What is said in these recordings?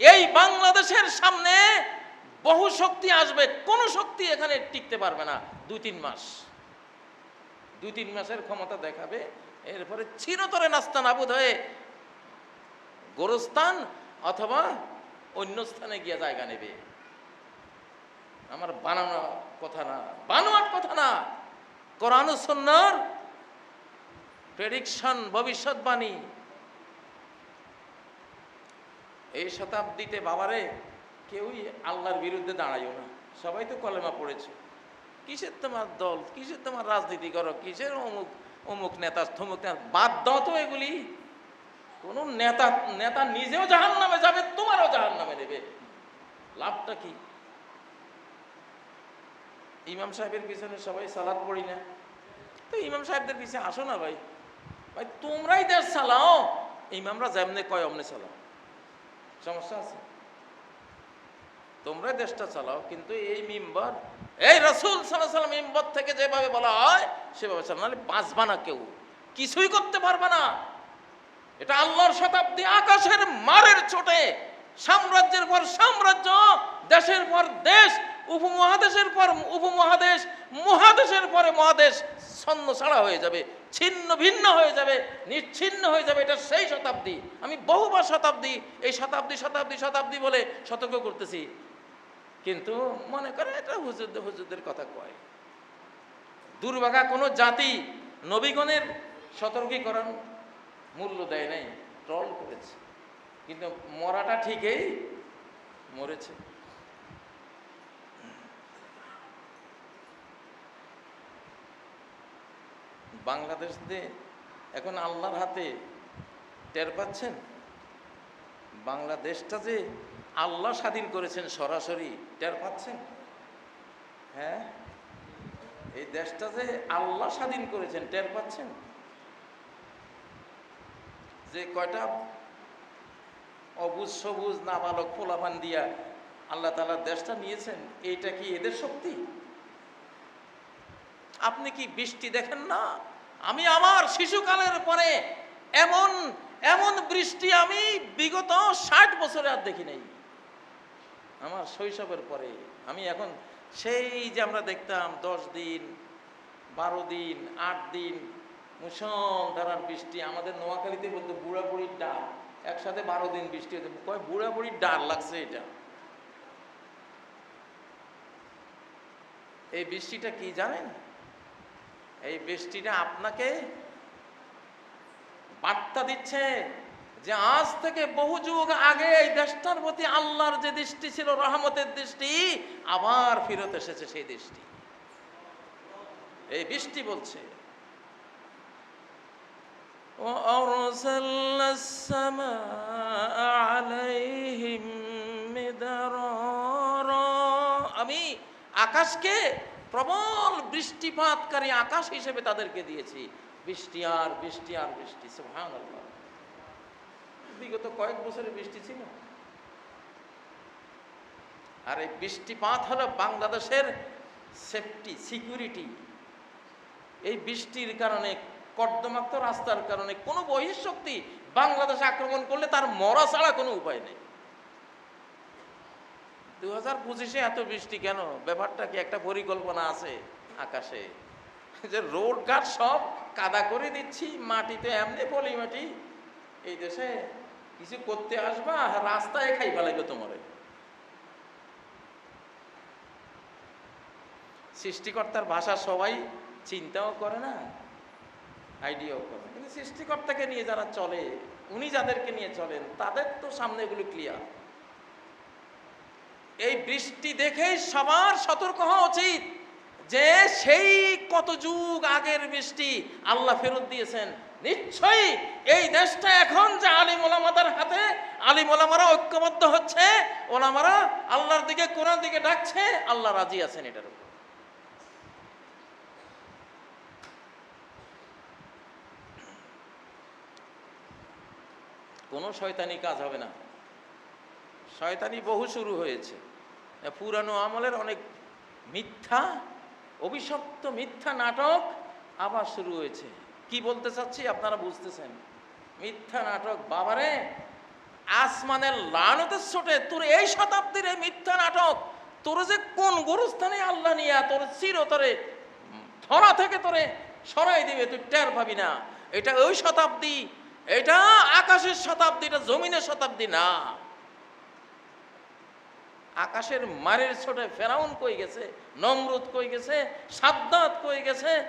এই বাংলাদেশের সামনে বহু শক্তি আসবে, কোন শক্তি এখানে টিকতে পারবে না, দুই তিন মাস। দুই তিন মাসের ক্ষমতা দেখাবে, এরপরে চিরতরে নাস্তা নাবুদ হয়ে গোরস্থান অথবা অন্য স্থানে গিয়ে জায়গা নেবে। আমার বানানো কথা না, বানোয়াট কথা না। কোরআন সন্ন্যার প্রেডিকশন ভবিষ্যৎবাণী। এই শতাব্দীতে বাবারে কেউই আল্লাহর বিরুদ্ধে দাঁড়াইও না। সবাই তো কলেমা পড়েছে। কিসের তোমার দল? কিসের তোমার রাজনীতি করো? কিসের অমুক অমুক নেতা, থমুক নেতা? বাদ দাও তো এগুলি। কোন নেতা নেতা নিজেও জাহান নামে যাবে, তোমারও জাহান নামে নেবে লাভটা কি? ইমাম সাহেবের পিছনে সবাই সালাদ পড়ি না। তো ইমাম সাহেবদের পিছনে আসো না ভাই। ভাই, তোমরাই দেশ চালাও। ইমামরা যেমনে কয়, অমনে চালাও। সমস্যা আছে? তোমরাই দেশটা চালাও, কিন্তু এই মিম্বর, এই রসুল সাল্লাম মিম্বর থেকে যেভাবে বলা হয়, সেভাবে চালাও, নাহলে বাঁচবা না কেউ। কিছুই করতে পারবে না। এটা আল্লাহর শতাব্দী আকাশের মারের চোটে। সাম্রাজ্যের পর সাম্রাজ্য, দেশের পর দেশ, উপমহাদেশের পর উপমহাদেশ, মহাদেশের পরে মহাদেশ, ছন্ন ছাড়া হয়ে যাবে। ছিন্ন ভিন্ন হয়ে যাবে, নিচ্ছিন্ন হয়ে যাবে এটা সেই শতাব্দী। আমি বহুবার শতাব্দী, এই শতাব্দী শতাব্দী শতাব্দী বলে সতর্ক করতেছি। কিন্তু মনে করে এটা হুজুরদের হুজুরদের কথা কয়। দুর্ভাগা কোনো জাতি নবীগণের সতর্কীকরণ মূল্য দেয় নাই, ট্রল করেছে। কিন্তু মরাটা ঠিকই মরেছে। বাংলাদেশ দিয়ে এখন আল্লাহর হাতে টের পাচ্ছেন? বাংলাদেশটা যে আল্লাহ স্বাধীন করেছেন সরাসরি টের পাচ্ছেন? হ্যাঁ? এই দেশটা যে আল্লাহ স্বাধীন করেছেন টের পাচ্ছেন? যে কয়টা অবুজ সবুজ নাবালক ফোলাফান দিয়া আল্লাহ তালা দেশটা নিয়েছেন, এইটা কি এদের শক্তি? আপনি কি বৃষ্টি দেখেন না? আমি আমার শিশুকালের পরে এমন এমন বৃষ্টি আমি বিগত ষাট বছরে আর দেখি নাই। আমার শৈশবের পরে আমি এখন সেই যে আমরা দেখতাম দশ দিন, বারো দিন, আট দিন মুসলধারার বৃষ্টি, আমাদের নোয়াখালীতে বলতো বুড়া বুড়ির ডাল, একসাথে বারো দিন বৃষ্টি হতো কয় বুড়া বুড়ির ডাল লাগছে এটা? এই বৃষ্টিটা কি জানেন? এই বৃষ্টিটা আপনাকে বার্তা দিচ্ছে যে আজ থেকে বহু যুগ আগে এই দেশটার প্রতি আল্লাহর যে দৃষ্টি ছিল রহমতের দৃষ্টি আবার ফেরত এসেছে সেই দৃষ্টি এই বৃষ্টি বলছে وأرسلنا السماء عليهم مدرارا আমি আকাশকে প্রবল বৃষ্টিপাতকারী আকাশ হিসেবে তাদেরকে দিয়েছি। বৃষ্টি আর বৃষ্টি আর বৃষ্টি বিগত কয়েক বছরে বৃষ্টি ছিল। আর এই বৃষ্টিপাত হলো বাংলাদেশের সেফটি সিকিউরিটি এই বৃষ্টির কারণে, কর্দমাক্ত রাস্তার কারণে কোনো বহিঃশক্তি বাংলাদেশ আক্রমণ করলে তার মরা ছাড়া কোনো উপায় নেই। দু হাজার পঁচিশে এত বৃষ্টি কেন? ব্যাপারটা কি একটা পরিকল্পনা আছে আকাশে? যে রোড ঘাট সব কাদা করে দিচ্ছি, মাটিতে এমনি পলি মাটি এই দেশে কিছু করতে আসবা, রাস্তায় খাই ফেলাইবে তোমারে। সৃষ্টিকর্তার ভাষা সবাই চিন্তাও করে না, আইডিয়াও করে কিন্তু সৃষ্টিকর্তাকে নিয়ে যারা চলে, উনি যাদেরকে নিয়ে চলেন, তাদের তো সামনে এগুলো ক্লিয়ার এই বৃষ্টি দেখেই সবার সতর্ক হওয়া উচিত যে সেই কত যুগ আগের বৃষ্টি আল্লাহ ফেরত দিয়েছেন। নিশ্চয়ই এই দেশটা এখন যে আলিম ওলামাদের হাতে, আলিম ওলামারা ঐক্যবদ্ধ হচ্ছে, ওলামারা আল্লাহর দিকে কোরআন দিকে ডাকছে, আল্লাহ রাজি আছেন এটার উপর। কোনো শয়তানি কাজ হবে না। শয়তানি বহু শুরু হয়েছে। পুরানো আমলের অনেক মিথ্যা, অভিশপ্ত মিথ্যা নাটক আবার শুরু হয়েছে। কি বলতে চাচ্ছি আপনারা বুঝতেছেন? মিথ্যা নাটক, বাবারে, আসমানের লানতের ছোটে তোর এই শতাব্দীর এই মিথ্যা নাটক, তোর যে কোন গুরুস্থানে আল্লাহ নিয়া তোর চিরতরে ধরা থেকে তোরে সরাই দিবে, তুই টের পাবি না। এটা ওই শতাব্দী, এটা আকাশের শতাব্দী, এটা জমিনের শতাব্দী না। আকাশের মারের ছোটে ফেরাউন কই গেছে? নমরুদ কই গেছে? সাদ্দাত কই গেছে?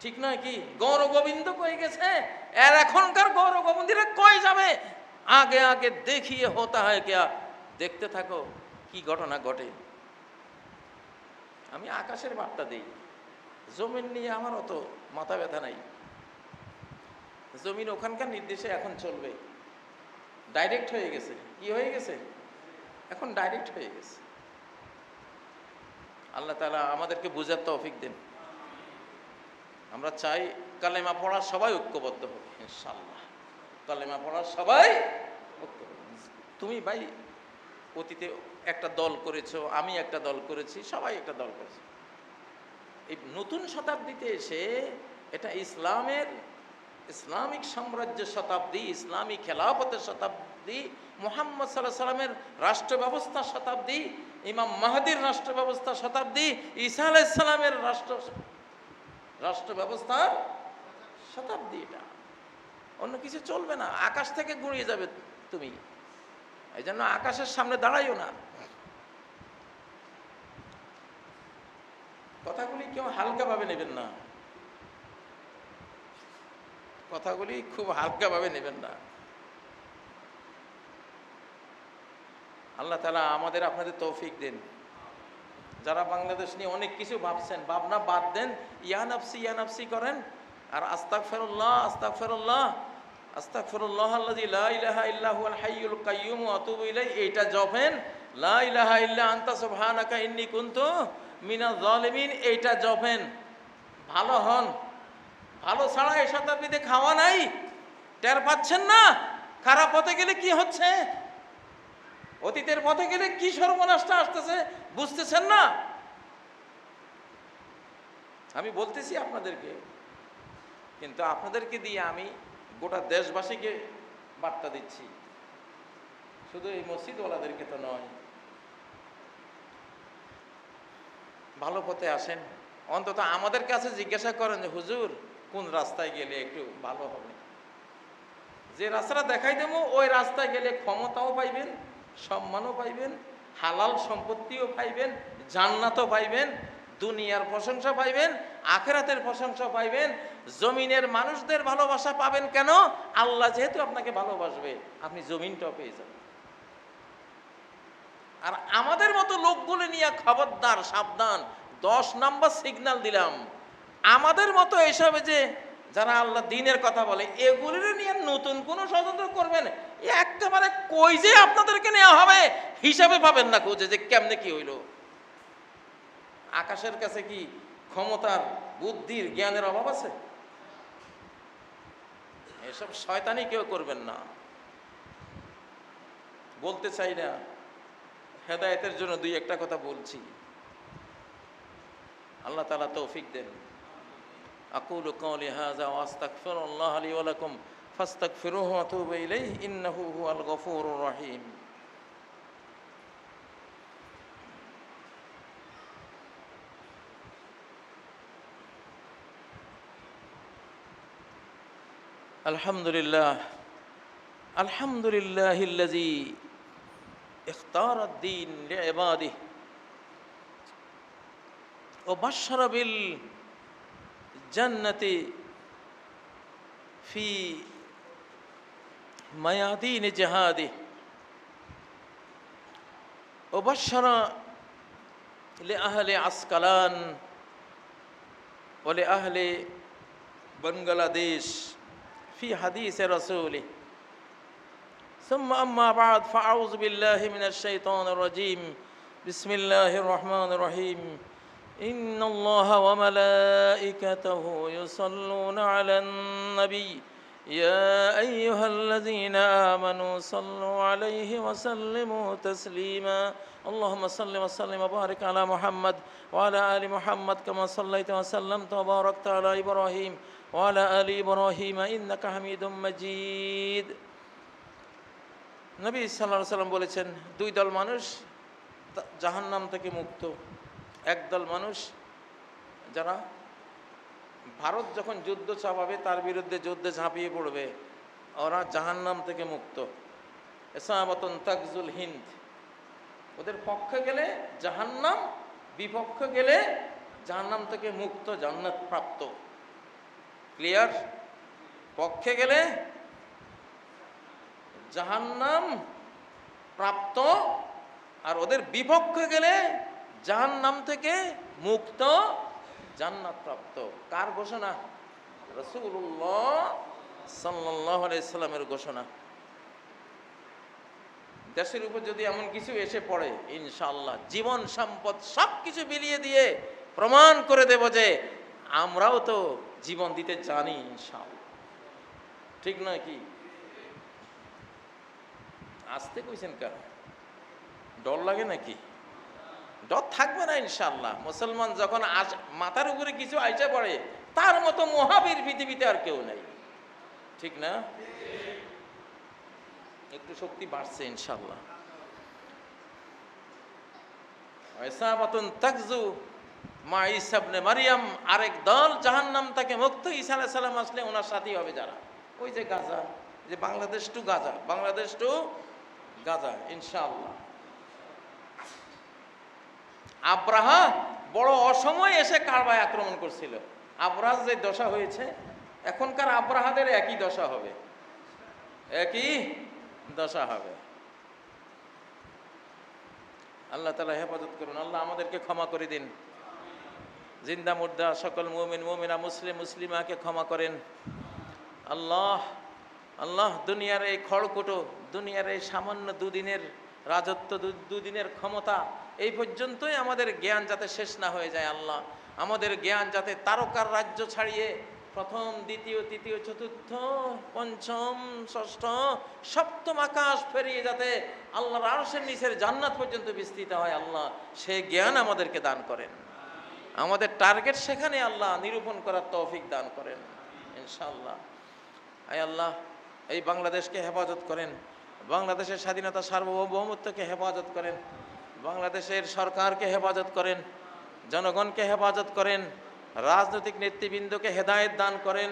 ঠিক নয় কি? গৌর গোবিন্দ কই গেছে? এর এখনকার গৌর গোবিন্দরা কই যাবে? আগে আগে দেখিয়ে হতা হয় কেয়া দেখতে থাকো, কি ঘটনা ঘটে। আমি আকাশের বার্তা দিই। জমিন নিয়ে আমার অত মাথা ব্যথা নাই। জমিন ওখানকার নির্দেশে এখন চলবে। ডাইরেক্ট হয়ে গেছে। কি হয়ে গেছে? এখন ডাইরেক্ট হয়ে গেছে। আল্লাহ তালা আমাদেরকে বুঝার তৌফিক দেন। আমরা চাই কালেমা পড়ার সবাই ঐক্যবদ্ধ হবে ইনশাল্লাহ কালেমা পড়ার সবাই। তুমি ভাই, অতীতে একটা দল করেছ, আমি একটা দল করেছি, সবাই একটা দল করেছে। এই নতুন শতাব্দীতে এসে এটা ইসলামের ইসলামিক সাম্রাজ্য শতাব্দী ইসলামী খেলাফতের শতাব্দী মোহাম্মদ সাল্লাহ সাল্লামের রাষ্ট্র ব্যবস্থার শতাব্দী, ইমাম মাহাদির রাষ্ট্র ব্যবস্থার শতাব্দী, ঈসা আলাইসাল্লামের রাষ্ট্র রাষ্ট্র ব্যবস্থার শতাব্দী এটা। অন্য কিছু চলবে না, আকাশ থেকে গুঁড়িয়ে যাবে তুমি। এই জন্য আকাশের সামনে দাঁড়াইও না। কথাগুলি কেউ হালকাভাবে নেবেন না। কথাগুলি খুব হালকাভাবে নেবেন না। আল্লাহ তালা আমাদের আপনাদের তৌফিক দিন। যারা বাংলাদেশ নিয়ে অনেক কিছু ভাবছেন, ভাবনা বাদ দেন ইয়ানাফসি ইয়ানাফসি করেন। আর আস্তাক ফেরুল্লাহ আস্তাক ফেরুল্লাহ আস্তাক ফেরুল্লাহ আল্লাহ ইল্লাহু হাইয়ুল কাইয়ুম আতুবু ইলাই এইটা জপেন। লা ইলাহা ইল্লা আনতা সুবহানাকা ইন্নী কুনতু মিনাজ জালিমিন এইটা জপেন। ভালো হন। ভালো ছাড়া এই শতাব্দীতে খাওয়া নাই। টের পাচ্ছেন না? খারাপ হতে গেলে কি হচ্ছে? অতীতের পথে গেলে কি সর্বনাশটা আসতেছে বুঝতেছেন না? আমি বলতেছি আপনাদেরকে, কিন্তু আপনাদেরকে দিয়ে আমি গোটা দেশবাসীকে বার্তা দিচ্ছি। শুধু এই মসজিদওয়ালাদেরকে তো নয়, ভালো পথে আসেন। অন্তত আমাদের কাছে জিজ্ঞাসা করেন যে, হুজুর, কোন রাস্তায় গেলে একটু ভালো হবে? যে রাস্তাটা দেখাই দেবো, ওই রাস্তায় গেলে ক্ষমতাও পাইবেন সম্মানও পাইবেন, হালাল সম্পত্তিও পাইবেন, জান্নাতও পাইবেন, দুনিয়ার প্রশংসা পাইবেন, আখেরাতের প্রশংসা পাইবেন, জমিনের মানুষদের ভালোবাসা পাবেন কেন? আল্লাহ যেহেতু আপনাকে ভালোবাসবে, আপনি জমিনটাও পেয়ে যাবেন। আর আমাদের মতো লোকগুলো নিয়ে খবরদার, সাবধান, দশ নাম্বার সিগন্যাল দিলাম। আমাদের মতো এসবে যে যারা আল্লাহ দিনের কথা বলে, এগুলির নিয়ে নতুন কোনো স্বতন্ত্র করবেন একেবারে কই যে আপনাদেরকে নেওয়া হবে? হিসাবে পাবেন না খুঁজে যে কেমনে কি হইল। আকাশের কাছে কি ক্ষমতার, বুদ্ধির, জ্ঞানের অভাব আছে? এসব শয়তানি কেউ করবেন না। বলতে চাই না, হেদায়েতের জন্য দুই একটা কথা বলছি। আল্লাহ তালা তৌফিক দেন। أقول قولي هذا وأستغفر الله لي ولكم فاستغفروه وأتوب إليه إنه هو الغفور الرحيم. الحمد لله الحمد لله الذي اختار الدين لعباده وبشر بالجنة في ميادين جهاده وبشر لأهل عسقلان ولأهل بنغلاديش في حديث رسوله ثم أما بعد فأعوذ بالله من الشيطان الرجيم. بسم الله الرحمن الرحيم. إن الله وملائكته يصلون على النبي يا أيها الذين آمنوا صلوا عليه وسلموا تسليما اللهم صل وسلم وبارك على محمد وعلى آل محمد كما صليت وسلمت وباركت على إبراهيم وعلى آل إبراهيم إنك حميد مجيد নবী সাল্লাহ সাল্লাম বলেছেন দুই দল মানুষ জাহান্নাম থেকে মুক্ত একদল মানুষ, যারা ভারত যখন যুদ্ধ চাপাবে, তার বিরুদ্ধে যুদ্ধে ঝাঁপিয়ে পড়বে। ওরা জাহান্নাম থেকে মুক্ত। এসাবতন তাকজুল হিন্দ। ওদের পক্ষে গেলে জাহান্নাম, বিপক্ষে গেলে জাহান্নাম থেকে মুক্ত, জান্নাত প্রাপ্ত। ক্লিয়ার পক্ষে গেলে জাহান্নাম প্রাপ্ত, আর ওদের বিপক্ষে গেলে জাহান্নাম থেকে মুক্ত জান্নাত প্রাপ্ত। কার ঘোষণা? রসুল্লাহ সাল্লাহ সাল্লামের ঘোষণা। দেশের উপর যদি এমন কিছু এসে পড়ে ইনশাল্লাহ জীবন, সম্পদ সব কিছু বিলিয়ে দিয়ে প্রমাণ করে দেব যে আমরাও তো জীবন দিতে জানি ইনশাল্লাহ ঠিক নয় কি? আসতে কইছেন কেন? ডর লাগে নাকি? ডর থাকবে না ইনশাল্লাহ মুসলমান যখন আস মাথার উপরে কিছু আইসে পড়ে, তার মতো মহাবীর পৃথিবীতে আর কেউ নেই। ঠিক না? একটু শক্তি বাড়ছে ইনশাল্লাহ তাকজু মা ইসাবনে মারিয়াম, আরেক দল জাহান্নাম তাকে মুক্ত। ঈসা আলাইহিস সালাম আসলে ওনার সাথী হবে যারা। ওই যে গাজা, যে Bangladesh to Gaza, Bangladesh to Gaza, ইনশাআল্লাহ। আব্রাহা বড় অসময়ে এসে কারবায় আক্রমণ করছিল। আব্রাহ যে দশা হয়েছে, এখনকার আব্রাহাদের একই দশা হবে। একই দশা হবে। আল্লাহ তালা হেফাজত করুন। আল্লাহ আমাদেরকে ক্ষমা করে দিন। জিন্দা, মুর্দা, সকল মুমিন, মুমিনা, মুসলিম, মুসলিমাকে ক্ষমা করেন। আল্লাহ আল্লাহ দুনিয়ার এই খড়কুটো, দুনিয়ার এই সামান্য দুদিনের রাজত্ব দুদিনের ক্ষমতা, এই পর্যন্তই আমাদের জ্ঞান যাতে শেষ না হয়ে যায় আল্লাহ। আমাদের জ্ঞান যাতে তারকার রাজ্য ছাড়িয়ে প্রথম, দ্বিতীয়, তৃতীয়, চতুর্থ, পঞ্চম, ষষ্ঠ, সপ্তম আকাশ ফেরিয়ে যাতে আল্লাহর আরশের নিচের জান্নাত পর্যন্ত বিস্তৃত হয় আল্লাহ। সে জ্ঞান আমাদেরকে দান করেন। আমাদের টার্গেট সেখানে আল্লাহ নিরূপণ করার তৌফিক দান করেন, ইনশাআল্লাহ। আয় আল্লাহ, এই বাংলাদেশকে হেফাজত করেন। বাংলাদেশের স্বাধীনতা সার্বভৌমত্বকে হেফাজত করেন, বাংলাদেশের সরকারকে হেফাজত করেন, জনগণকে হেফাজত করেন, রাজনৈতিক নেতৃবৃন্দকে হেদায়েত দান করেন।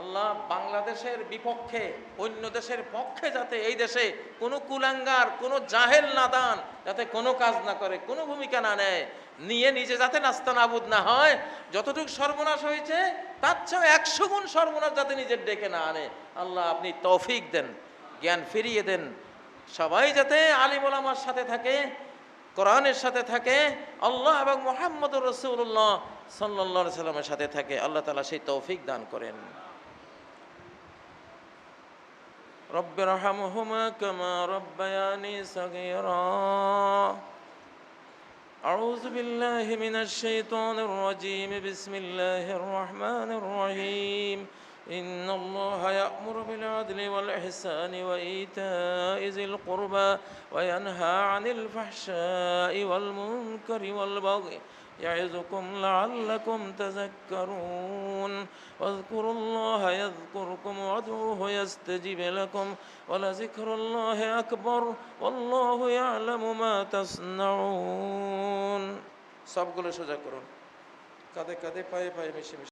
আল্লাহ বাংলাদেশের বিপক্ষে, অন্য দেশের পক্ষে যাতে এই দেশে কোনো কুলাঙ্গার, কোনো জাহেল না দান, যাতে কোনো কাজ না করে, কোনো ভূমিকা না নেয়, নিয়ে নিজে যাতে নাস্তা নাবুদ না হয়, যতটুকু সর্বনাশ হয়েছে, তার চেয়েও একশো গুণ সর্বনাশ যাতে নিজের ডেকে না আনে। আল্লাহ আপনি তৌফিক দেন। জ্ঞান ফিরিয়ে দেন সবাই যাতে আলিম ওলামার সাথে থাকে কোরআনের সাথে থাকে আল্লাহ এবং মোহাম্মদ রসুল্লাহ সাল্লা সাল্লামের সাথে থাকে আল্লাহ তালা সেই তৌফিক দান করেন رب ارحمهما كما ربياني صغيرا أعوذ بالله من الشيطان الرجيم بسم الله الرحمن الرحيم إن الله يأمر بالعدل والإحسان وإيتاء ذي القربى وينهى عن الفحشاء والمنكر والبغي يعظكم لعلكم تذكرون واذكروا الله يذكركم وادعوه يستجب لكم ولذكر الله أكبر والله يعلم ما تصنعون সবগুলো সোজা করুন কাঁধে কাঁধে পায়ে পায়ে মিশে মিশে